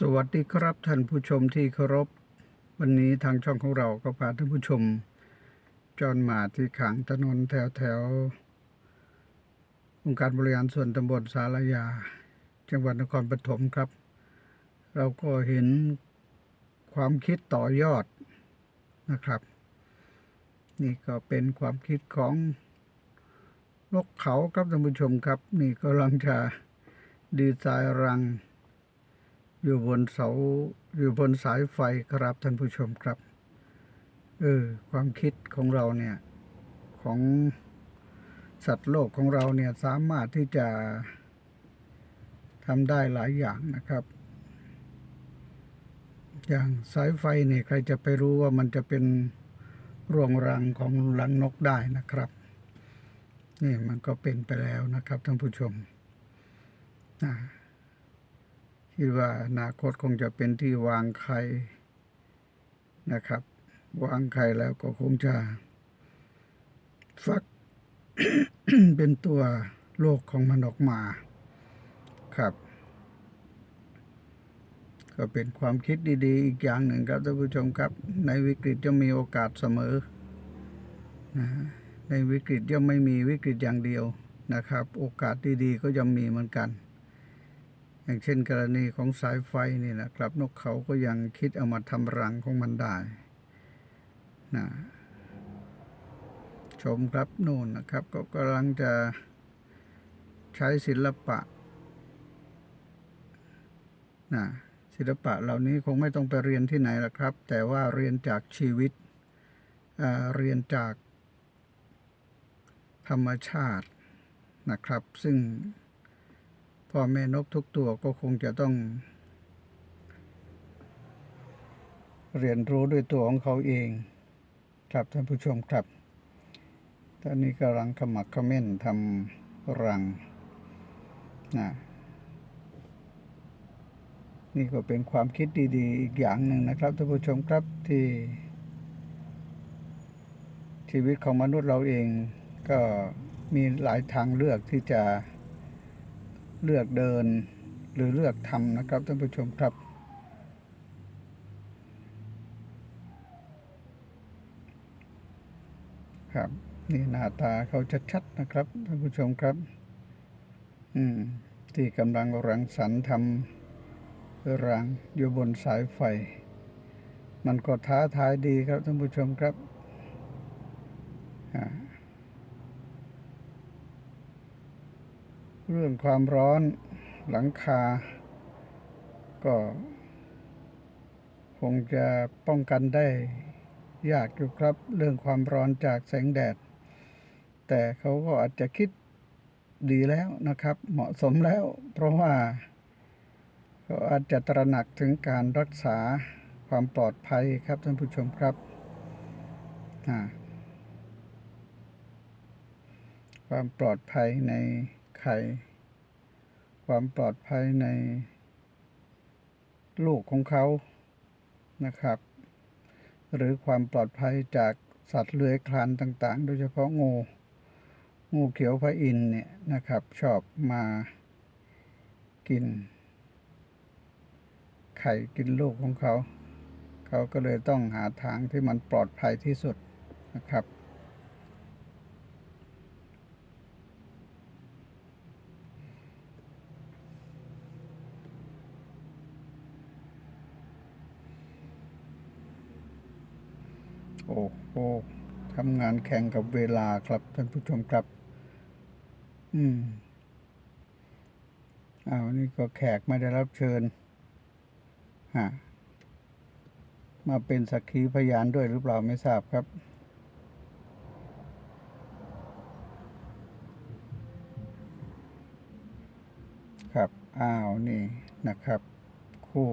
สวัสดีครับท่านผู้ชมที่เคารพ วันนี้ทางช่องของเราก็พาท่านผู้ชม จอนมาที่ขางถนนแถวแถวองค์การบริหารส่วนตำบลสารยา จังหวัดนครปฐมครับ เราก็เห็นความคิดต่อยอดนะครับ นี่ก็เป็นความคิดของนกเขาครับท่านผู้ชมครับ นี่กำลังจะดีไซน์รัง อยู่บนเสาอยู่บนสายไฟครับท่านผู้ชมครับ เออความคิดของเราเนี่ยของสัตว์โลกของเราเนี่ยสามารถที่จะทำได้หลายอย่างนะครับ อย่างสายไฟเนี่ยใครจะไปรู้ว่ามันจะเป็นรวงรังของรังนกได้นะครับ นี่มันก็เป็นไปแล้วนะครับท่านผู้ชมอ่า คิดว่าอนาคตคงจะเป็นที่วางไข่นะครับ วางไข่แล้วก็คงจะฟักเป็นตัวโลกของมันออกมาครับ ก็เป็นความคิดดีๆ อีกอย่างหนึ่งครับท่านผู้ชมครับ ในวิกฤตจะมีโอกาสเสมอนะในวิกฤตย่อมไม่มีวิกฤตอย่างเดียวนะครับ โอกาสดีๆ ก็ย่อมมีเหมือนกัน อย่างเช่นกรณีของสายไฟนี่นะครับนกเขาก็ยังคิดเอามาทำรังของมันได้นะชมครับนู่นนะครับ ก็กำลังจะใช้ศิลปะนะศิลปะเหล่านี้คงไม่ต้องไปเรียนที่ไหนละครับ แต่ว่าเรียนจากชีวิตอ่าเรียนจากธรรมชาตินะครับ ซึ่ง พ่อแม่นกทุกตัวก็คงจะต้อง เรียนรู้ด้วยตัวของเขาเอง ครับท่านผู้ชมครับ ตอนนี้กำลังขมักเขม้นทำรังนะนี่ก็เป็นความคิดดีๆ อีกอย่างหนึ่งนะครับท่านผู้ชมครับที่ ชีวิตของมนุษย์เราเองก็มีหลายทางเลือกที่จะ เลือกเดินหรือเลือกทำนะครับท่านผู้ชมครับ ครับ นี่หน้าตาเขาชัดๆนะครับท่านผู้ชมครับ อืม ที่กำลังรังสรรค์ทำรังอยู่บนสายไฟ มันก็ท้าทายดีครับท่านผู้ชมครับอ่า เรื่องความร้อนหลังคา ก็คงจะป้องกันได้ยากอยู่ครับ เรื่องความร้อนจากแสงแดด แต่เขาก็อาจจะคิดดีแล้วนะครับ เหมาะสมแล้ว เพราะว่าเขาอาจจะตระหนักถึงการรักษาความปลอดภัยครับท่านผู้ชมครับความปลอดภัยใน ไข่ความปลอดภัยในลูกของเขานะครับ หรือความปลอดภัยจากสัตว์เลื้อยคลานต่างๆ โดยเฉพาะงูงูเขียวพระอินเนี่ยนะครับ ชอบมากิน ไข่กินลูกของเขา เขาก็เลยต้องหาทางที่มันปลอดภัยที่สุดนะครับ โอ้โหทำงานแข่งกับเวลาครับท่านผู้ชมครับ อืมอ้าวนี่ก็แขกไม่ได้รับเชิญฮะมาเป็นสักขีพยานด้วยหรือเปล่าไม่ทราบครับครับ อ้าว นี่นะครับ คู่